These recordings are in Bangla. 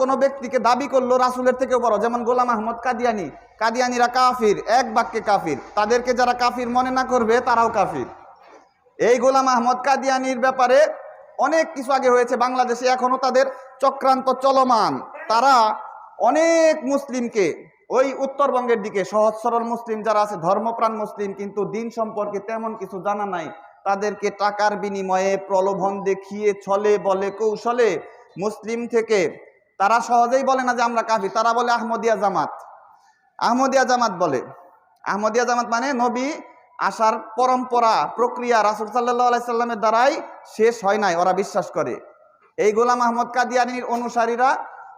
কোনো ব্যক্তিকে দাবি করল রাসুলের থেকে বড়, যেমন গোলাম আহমদ কাদিয়ানি। কাদিয়ানিরা কাফির, এক বাক্যে কাফির। তাদেরকে যারা কাফির মনে না করবে, তারাও কাফির। এই গোলাম আহমদ কাদিয়ানির ব্যাপারে অনেক কিছু আগে হয়েছে বাংলাদেশে, এখনও তাদের চক্রান্ত চলমান। তারা অনেক মুসলিমকে ওই উত্তরবঙ্গের দিকে, সহজ সরল মুসলিম যারা আছে, ধর্মপ্রাণ মুসলিম, কিন্তু দিন সম্পর্কে তেমন কিছু জানা নাই। তাদেরকে টাকার বিনিময়ে প্রলোভন দেখিয়ে, ছলে বলে, কৌশলে মুসলিম থেকে তারা সহজেই বলে না যে আমরা কাফি, তারা বলে আহমদিয়া জামাত। আহমদিয়া জামাত বলে। আহমদিয়া জামাত মানে নবী আসার পরম্পরা, প্রক্রিয়া রাসুল সাল্লাহ আলাইসাল্লামের দ্বারাই শেষ হয় নাই, ওরা বিশ্বাস করে। এই গোলাম আহমদ কাদিয়ানির অনুসারীরা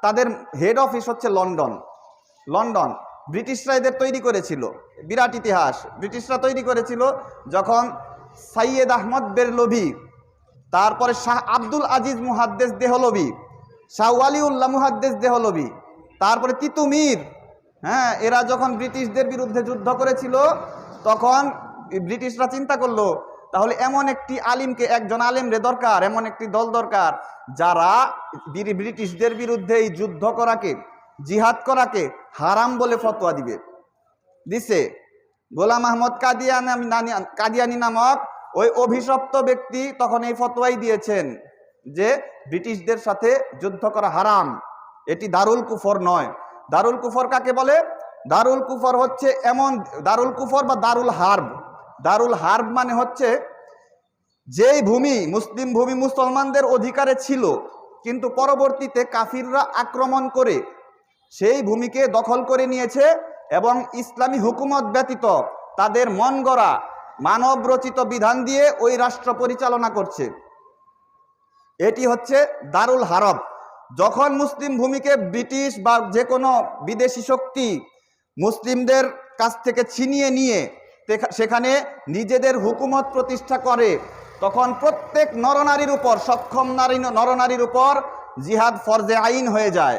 তাদের হেড অফিস হচ্ছে লন্ডন। লন্ডন, ব্রিটিশরা এদের তৈরি করেছিল, বিরাট ইতিহাস। ব্রিটিশরা তৈরি করেছিল যখন সাইয়েদ আহমদ বেরলভি, তারপরে শাহ আব্দুল আজিজ মুহাদ্দেস দেহলভি শাহ ওয়ালিউল্লাহ মুহাদ্দেস দেহলভি তারপরে তিতুমির হ্যাঁ এরা যখন ব্রিটিশদের বিরুদ্ধে যুদ্ধ করেছিল, তখন ব্রিটিশরা চিন্তা করল, তাহলে এমন একটি আলিমকে, একজন আলিমরে দরকার, এমন একটি দল দরকার, যারা ব্রিটিশদের বিরুদ্ধে এই যুদ্ধ করাকে, জিহাদ করাকে হারাম বলে ফতোয়া দিবে। দিছে, গোলাম আহমদ কাদিয়ানি কাদিয়ানি নামক ওই অভিশপ্ত ব্যক্তি তখন এই ফতোয়াই দিয়েছেন। যে ব্রিটিশদের সাথে যুদ্ধ করা হারাম। এটি দারুল কুফর নয়। দারুল কুফর কাকে বলে? দারুল কুফর হচ্ছে এমন, দারুল কুফর বা দারুল হার্ব। দারুল হার্ব মানে হচ্ছে যেই ভূমি, মুসলিম ভূমি মুসলমানদের অধিকারে ছিল, কিন্তু পরবর্তীতে কাফিররা আক্রমণ করে সেই ভূমিকে দখল করে নিয়েছে এবং ইসলামী হুকুমত ব্যতীত তাদের মন গড়া মানব রচিত বিধান দিয়ে ওই রাষ্ট্র পরিচালনা করছে। এটি হচ্ছে দারুল হারব যখন মুসলিম ভূমিকে ব্রিটিশ বা যে কোনো বিদেশি শক্তি মুসলিমদের কাছ থেকে ছিনিয়ে নিয়ে সেখানে নিজেদের হুকুমত প্রতিষ্ঠা করে, তখন প্রত্যেক নরনারীর উপর, সক্ষম নারী, নরনারীর উপর জিহাদ ফরজে আইন হয়ে যায়।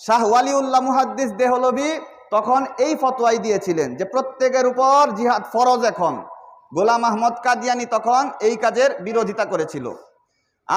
শাহ ওয়ালিউল্লাহ মুহাদ্দিস দেহলবি তখন এই ফতোয়াই দিয়েছিলেন যে প্রত্যেকের উপর জিহাদ ফরজ এখন। গোলাম আহমদ কাদিয়ানি তখন এই কাজের বিরোধিতা করেছিল।